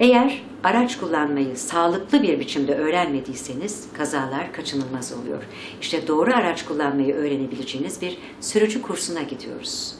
Eğer araç kullanmayı sağlıklı bir biçimde öğrenmediyseniz kazalar kaçınılmaz oluyor. İşte doğru araç kullanmayı öğrenebileceğiniz bir sürücü kursuna gidiyoruz.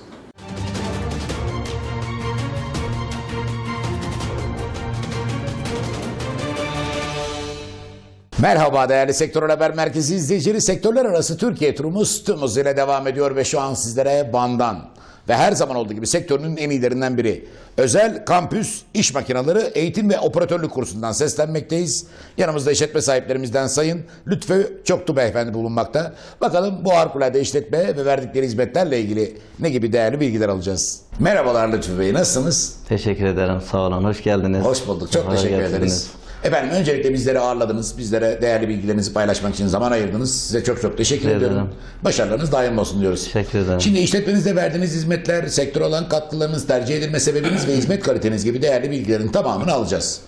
Merhaba değerli Sektör Haber Merkezi izleyicileri. Sektörler arası Türkiye turumuz tüm hızıyla devam ediyor ve şu an sizlere Van'dan ve her zaman olduğu gibi sektörünün en iyilerinden biri. Özel kampüs iş makineleri eğitim ve operatörlük kursundan seslenmekteyiz. Yanımızda işletme sahiplerimizden Sayın Lütfü Çoktu Beyefendi bulunmakta. Bakalım bu harikulade işletme ve verdikleri hizmetlerle ilgili ne gibi değerli bilgiler alacağız. Merhabalar Lütfü Bey nasılsınız? Teşekkür ederim. Sağ olun. Hoş geldiniz. Hoş bulduk. Çok Sefa teşekkür getirdiniz. ederiz. Efendim öncelikle bizleri ağırladınız. Bizlere değerli bilgilerinizi paylaşmak için zaman ayırdınız. Size çok çok teşekkür Teşekkür ediyorum. ederim. Başarılarınız daim olsun diyoruz. Teşekkür ederim. Şimdi işletmenizde verdiğiniz hizmetler, sektör olan katkılarınız, tercih edilme sebebiniz ve hizmet kaliteniz gibi değerli bilgilerin tamamını alacağız.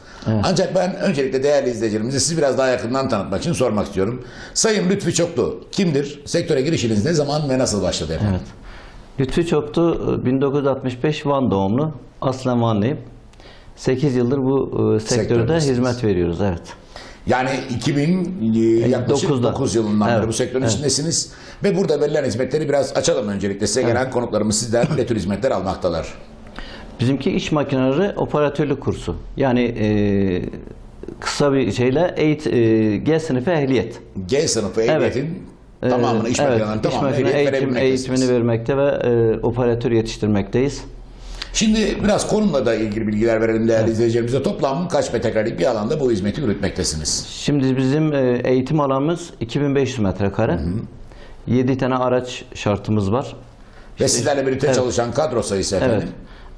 Ancak ben öncelikle değerli izleyicilerimize sizi biraz daha yakından tanıtmak için sormak istiyorum. Sayın Lütfü Çoklu kimdir? Sektöre girişiniz ne zaman ve nasıl başladı efendim? Evet. Lütfü Çoktu 1965 Van doğumlu. Aslen Vanlıyım. 8 yıldır bu e, sektörde Sektördesiniz. hizmet veriyoruz. Evet. Yani 2000 e, yaklaşık 9'da. 9 yılından beri Evet, bu sektörün evet. içindesiniz. Ve burada verilen hizmetleri biraz açalım öncelikle. Size gelen konuklarımız sizden ne tür hizmetler almaktalar? Bizimki iş makineleri operatörlük kursu. Yani e, kısa bir şeyle eğit, e, G sınıfı ehliyet. G sınıfı ehliyetin E, tamamını, iş evet, makinelerinin iş tamamını makine ehliyet eğitim, verebilmektesiniz. eğitimini vermekte ve e, operatör yetiştirmekteyiz. Şimdi biraz konumla da ilgili bilgiler verelim değerli izleyicilerimize. Toplam kaç metrekarelik bir alanda bu hizmeti yürütmektesiniz? Şimdi bizim e, eğitim alanımız 2500 metrekare. 7 tane araç şartımız var. Ve sizlerle birlikte evet. çalışan kadro sayısı Evet. efendim.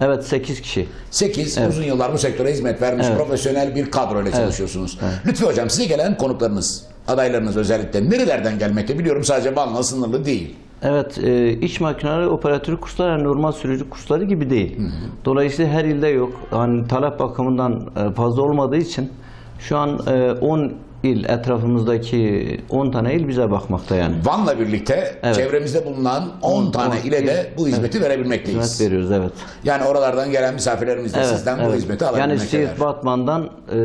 Evet 8 kişi. 8 uzun yıllar bu sektöre hizmet vermiş profesyonel bir kadro ile çalışıyorsunuz. Lütfü Hocam size gelen konuklarınız, adaylarınız özellikle nerelerden gelmekte biliyorum sadece Van'la sınırlı değil. Evet, e, iş makineleri operatörü kursları yani normal sürücü kursları gibi değil. Dolayısıyla her ilde yok. Hani talep bakımından e, fazla olmadığı için şu an e, 10 il etrafımızdaki 10 tane il bize bakmakta yani. Van'la birlikte Evet. çevremizde bulunan 10 tane on ile de bu hizmeti Hizmet verebilmekteyiz. veriyoruz evet. Yani oralardan gelen misafirlerimiz de Evet, sizden bu evet. hizmeti Yani alabilmekteler. Siirt, Batman'dan e,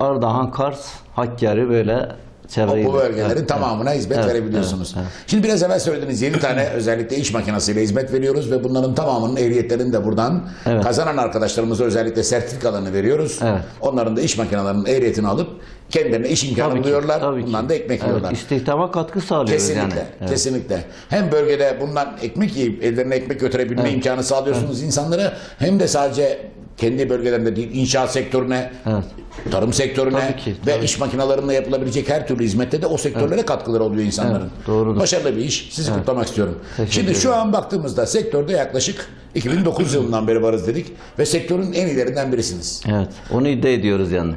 Ardahan, Kars, Hakkari böyle çevre bu il. bölgelerin Evet, tamamına hizmet Evet, verebiliyorsunuz. evet, Şimdi biraz evvel söylediğiniz 7 tane özellikle iş makinesiyle hizmet veriyoruz ve bunların tamamının ehliyetlerini de buradan Evet. kazanan arkadaşlarımıza özellikle sertifikalarını veriyoruz. Evet. Onların da iş makinelerinin ehliyetini alıp kendilerine iş imkanı Tabii ki, buluyorlar. ki. Bundan da ekmek Evet, yiyorlar. istihdama katkı sağlıyoruz Kesinlikle, yani. Evet. kesinlikle. Hem bölgede bundan ekmek yiyip ellerine ekmek götürebilme imkanı sağlıyorsunuz insanlara hem de sadece kendi bölgelerinde değil inşaat sektörüne, Evet. Tarım sektörüne Tabii ki, ve tabii. iş makinelerinde yapılabilecek her türlü hizmette de o sektörlere katkıları oluyor insanların. Evet, doğrudur. Başarılı bir iş. Sizi kutlamak istiyorum. Teşekkür Şimdi şu ederim. an baktığımızda sektörde yaklaşık 2009 yılından beri varız dedik ve sektörün en iyilerinden birisiniz. Evet, onu iddia ediyoruz yani.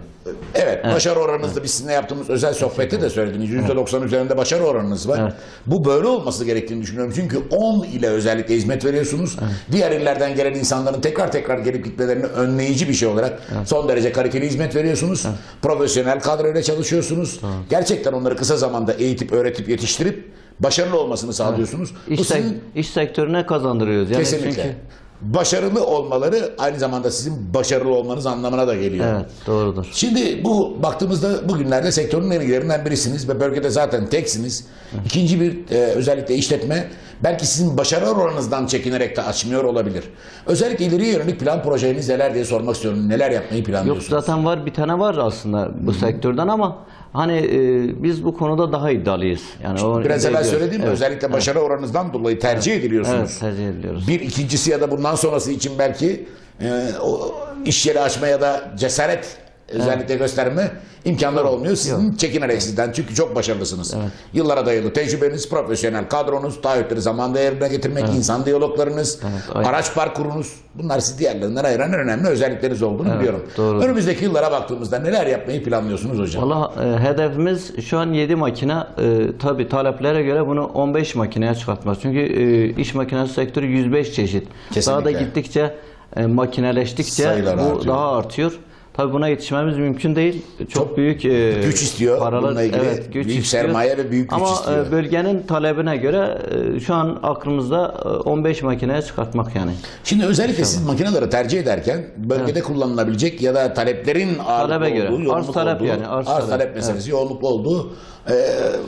Evet, başarı oranınızda biz sizinle yaptığımız özel sohbette de söylediniz. %90 üzerinde başarı oranınız var. Evet. Bu böyle olması gerektiğini düşünüyorum. Çünkü 10 ile özellikle hizmet veriyorsunuz. Diğer illerden gelen insanların tekrar tekrar gelip gitmelerini önleyici bir şey olarak son derece kaliteli hizmet veriyorsunuz. Profesyonel kadroyla çalışıyorsunuz. Gerçekten onları kısa zamanda eğitip, öğretip, yetiştirip başarılı olmasını sağlıyorsunuz. İş, Bu sek- sizin iş sektörüne kazandırıyoruz. Yani kesinlikle Çünkü, başarılı olmaları aynı zamanda sizin başarılı olmanız anlamına da geliyor. evet, doğrudur. Şimdi bu baktığımızda bugünlerde sektörün en iyilerinden birisiniz ve bölgede zaten teksiniz. İkinci bir e, özellikle işletme belki sizin başarı oranınızdan çekinerek de açmıyor olabilir. Özellikle ileriye yönelik plan projeniz neler diye sormak istiyorum. Neler yapmayı Yok planlıyorsunuz? zaten var bir tane var aslında bu sektörden ama hani e, biz bu konuda daha iddialıyız. Yani o Biraz evvel söyledim Evet, özellikle başarı oranınızdan dolayı tercih ediliyorsunuz. Evet, tercih ediyoruz. Bir ikincisi ya da bundan sonrası için belki e, o iş yeri açma ya da cesaret özellikle gösterme imkanları olmuyor. Sizin çekinerek sizden çünkü çok başarılısınız. Yıllara dayalı tecrübeniz, profesyonel kadronuz, taahhütleri zamanda yerine getirmek, insan diyaloglarınız, aynen. araç parkurunuz bunlar sizi diğerlerinden ayıran önemli özellikleriniz olduğunu biliyorum. doğrudur. Önümüzdeki yıllara baktığımızda neler yapmayı planlıyorsunuz hocam? Valla e, hedefimiz şu an 7 makine. E, tabi taleplere göre bunu 15 makineye çıkartmak. Çünkü e, iş makinesi sektörü 105 çeşit. Daha da Kesinlikle. gittikçe e, makineleştikçe Sayılar bu artıyor. daha artıyor. Tabii buna yetişmemiz mümkün değil. Çok, Çok büyük e, güç istiyor paralar, bununla ilgili. Evet, güç Büyük istiyor. sermaye ve büyük güç Ama istiyor. e, bölgenin talebine göre e, şu an aklımızda e, 15 makineye çıkartmak yani. Şimdi özellikle siz makineleri tercih ederken bölgede kullanılabilecek ya da taleplerin Talebe göre. olduğu, Arz talep olduğu, yani, arz arz talep, talep. meselesi yoğunluklu olduğu e,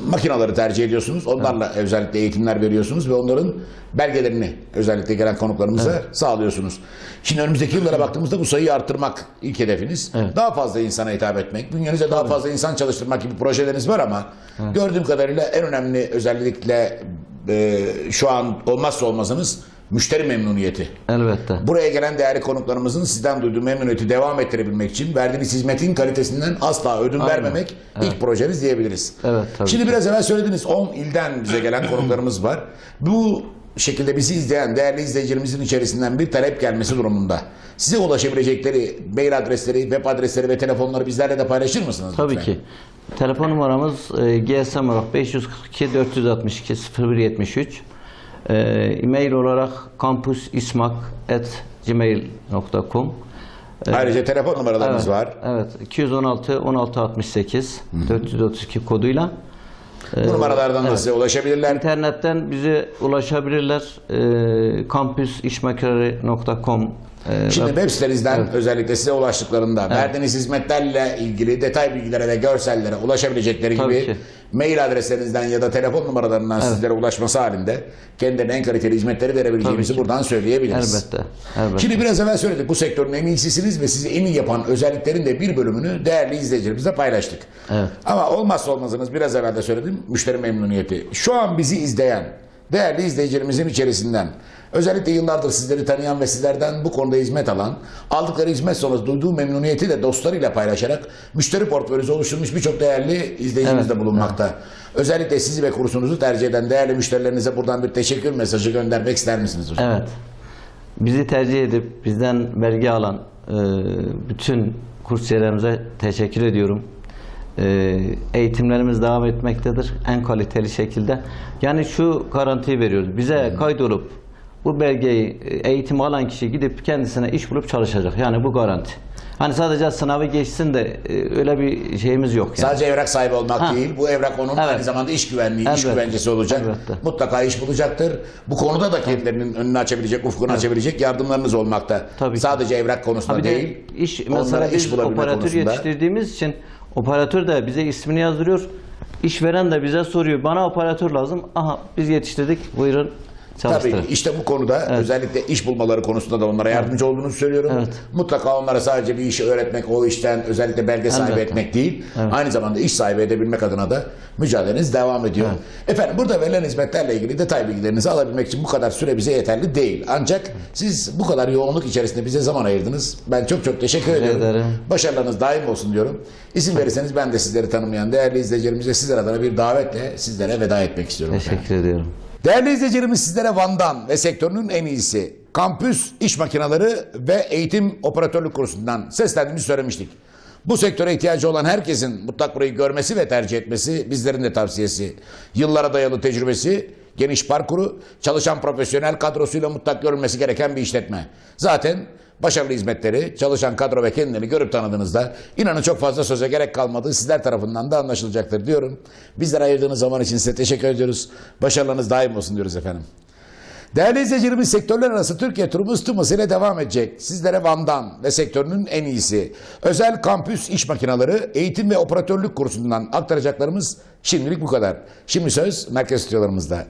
makineleri tercih ediyorsunuz. Onlarla özellikle eğitimler veriyorsunuz ve onların belgelerini özellikle gelen konuklarımıza sağlıyorsunuz. Şimdi önümüzdeki yıllara baktığımızda bu sayıyı arttırmak ilk hedefiniz. Daha fazla insana hitap etmek, bünyenize daha fazla insan çalıştırmak gibi projeleriniz var ama gördüğüm kadarıyla en önemli özellikle e, şu an olmazsa olmazınız müşteri memnuniyeti. Elbette. Buraya gelen değerli konuklarımızın sizden duyduğu memnuniyeti devam ettirebilmek için verdiğiniz hizmetin kalitesinden asla ödün vermemek ilk projeniz diyebiliriz. Evet, tabii Şimdi ki. biraz evvel söylediğiniz 10 ilden bize gelen konuklarımız var. Bu şekilde bizi izleyen değerli izleyicilerimizin içerisinden bir talep gelmesi durumunda size ulaşabilecekleri mail adresleri, web adresleri ve telefonları bizlerle de paylaşır mısınız? Tabii lütfen? ki. Telefon numaramız e, GSM olarak 542 462 0173. E, e-mail olarak campusismak@gmail.com. Ayrıca telefon numaralarımız evet, var. Evet. 216 16 68 432 koduyla. Bu numaralardan da size ulaşabilirler. İnternetten bize ulaşabilirler. E, kampüsişmakineleri.com e, Şimdi web- sitenizden özellikle size ulaştıklarında verdiğiniz hizmetlerle ilgili detay bilgilere ve görsellere ulaşabilecekleri Tabii gibi ki. mail adreslerinizden ya da telefon numaralarından sizlere ulaşması halinde kendilerine en kaliteli hizmetleri verebileceğimizi buradan söyleyebiliriz. elbette. elbette. Şimdi biraz evvel söyledik bu sektörün en iyisisiniz ve sizi iyi yapan özelliklerin de bir bölümünü değerli izleyicilerimizle paylaştık. Evet. Ama olmazsa olmazınız biraz evvel de söyledim müşteri memnuniyeti. Şu an bizi izleyen değerli izleyicilerimizin içerisinden özellikle yıllardır sizleri tanıyan ve sizlerden bu konuda hizmet alan aldıkları hizmet sonrası duyduğu memnuniyeti de dostlarıyla paylaşarak müşteri portföyünüzü oluşturmuş birçok değerli izleyicimiz Evet, de bulunmakta. Özellikle sizi ve kursunuzu tercih eden değerli müşterilerinize buradan bir teşekkür mesajı göndermek ister misiniz hocam? Evet. Bizi tercih edip bizden vergi alan e, bütün kursiyerlerimize teşekkür ediyorum. E, eğitimlerimiz devam etmektedir en kaliteli şekilde. Yani şu garantiyi veriyoruz. Bize kaydolup bu belgeyi e, eğitim alan kişi gidip kendisine iş bulup çalışacak. Yani bu garanti. Hani sadece sınavı geçsin de e, öyle bir şeyimiz yok. Yani. Sadece evrak sahibi olmak Ha. değil, bu evrak onun Evet. aynı zamanda iş güvenliği, iş Elbette. güvencesi olacak. Elbette. Mutlaka iş bulacaktır. Bu konuda da kendilerinin önünü açabilecek, ufkunu açabilecek yardımlarınız olmakta. Tabii. Sadece evrak konusunda Ha bir değil. de iş mesela iş biz operatör konusunda. yetiştirdiğimiz için operatör de bize ismini yazdırıyor. İşveren de bize soruyor. Bana operatör lazım. Aha biz yetiştirdik. Buyurun Tabii işte bu konuda özellikle iş bulmaları konusunda da onlara yardımcı olduğunuzu söylüyorum. Evet. Mutlaka onlara sadece bir işi öğretmek, o işten özellikle belge sahibi Elbette. etmek değil, aynı zamanda iş sahibi edebilmek adına da mücadeleniz devam ediyor. Efendim burada verilen hizmetlerle ilgili detay bilgilerinizi alabilmek için bu kadar süre bize yeterli değil. Ancak siz bu kadar yoğunluk içerisinde bize zaman ayırdınız. Ben çok çok teşekkür ediyorum. ederim. Başarılarınız daim olsun diyorum. İzin verirseniz ben de sizleri tanımayan değerli izleyicilerimize sizler adına bir davetle sizlere veda etmek istiyorum. efendim. Teşekkür ediyorum. Değerli izleyicilerimiz sizlere Van'dan ve sektörünün en iyisi kampüs iş makineleri ve eğitim operatörlük kursundan seslendiğimizi söylemiştik. Bu sektöre ihtiyacı olan herkesin mutlak burayı görmesi ve tercih etmesi bizlerin de tavsiyesi. Yıllara dayalı tecrübesi, geniş parkuru, çalışan profesyonel kadrosuyla mutlak görülmesi gereken bir işletme. Zaten başarılı hizmetleri, çalışan kadro ve kendilerini görüp tanıdığınızda inanın çok fazla söze gerek kalmadığı sizler tarafından da anlaşılacaktır diyorum. Bizlere ayırdığınız zaman için size teşekkür ediyoruz. Başarılarınız daim olsun diyoruz efendim. Değerli izleyicilerimiz sektörler arası Türkiye turumuz tüm hızıyla devam edecek. Sizlere Van'dan ve sektörünün en iyisi özel kampüs iş makineleri eğitim ve operatörlük kursundan aktaracaklarımız şimdilik bu kadar. Şimdi söz merkez stüdyolarımızda.